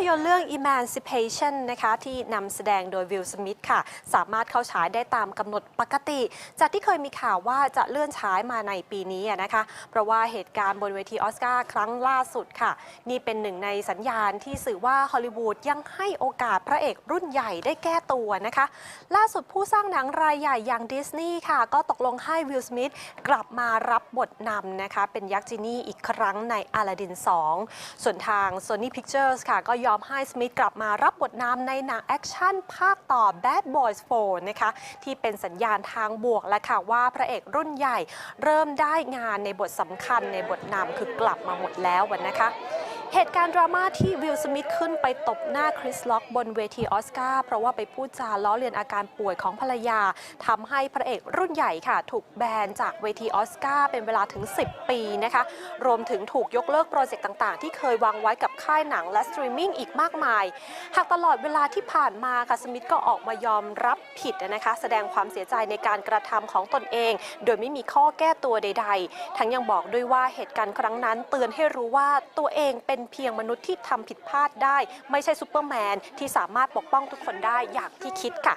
พยนตร์เรื่อง Emancipation นะคะที่นำแสดงโดยวิลสมิธค่ะ สามารถเข้าฉายได้ตามกำหนดปกติ จากที่เคยมีข่าวว่าจะเลื่อนฉายมาในปีนี้นะคะ เพราะว่าเหตุการณ์บนเวทีออสการ์ครั้งล่าสุดค่ะ นี่เป็นหนึ่งในสัญญาณที่สื่อว่าฮอลลีวูดยังให้โอกาสพระเอกรุ่นใหญ่ได้แก้ตัวนะคะ ล่าสุดผู้สร้างหนังรายใหญ่อย่างดิสนีย์ค่ะ ก็ตกลงให้วิลสมิธกลับมารับบทนำนะคะ เป็นยักษ์จินี่อีกครั้งในอลาดิน 2 ส่วนทาง Sony Pictures ค่ะก็ยอมอมให้สมิธกลับมารับบทนำในหนังแอคชั่นภาคต่อ Bad Boys 4 นะคะที่เป็นสัญญาณทางบวกและค่ะว่าพระเอกรุ่นใหญ่ เริ่มได้งานในบทสำคัญในบทนำคือกลับมาหมดแล้ววันนะคะ เหตุการณ์ดราม่าที่วิลสมิธขึ้นไปตบหน้าคริสล็อกบนเวทีออสการ์เพราะว่าไปพูดจาล้อเลียนอาการป่วยของภรรยาทำให้พระเอกรุ่นใหญ่ค่ะ ถูกแบนจากเวทีออสการ์เป็นเวลาถึง 10 ปีนะคะ รวมถึงถูกยกเลิกโปรเจกต์ต่างๆ ที่เคยวางไว้กับค่ายหนังและสตรีมมิ่งอีกมากมาย หากตลอดเวลาที่ผ่านมาค่ะสมิธก็ออกมายอมรับผิดนะคะ แสดงความเสียใจในการกระทำของตนเอง โดยไม่มีข้อแก้ตัวใด ๆ ทั้งยังบอกด้วยว่าเหตุการณ์ครั้งนั้นเตือนให้รู้ว่าตัวเองเป็นเป็นเพียงมนุษย์ที่ทำผิดพลาดได้ ไม่ใช่ซูเปอร์แมนที่สามารถปกป้องทุกคนได้อย่างที่คิดค่ะ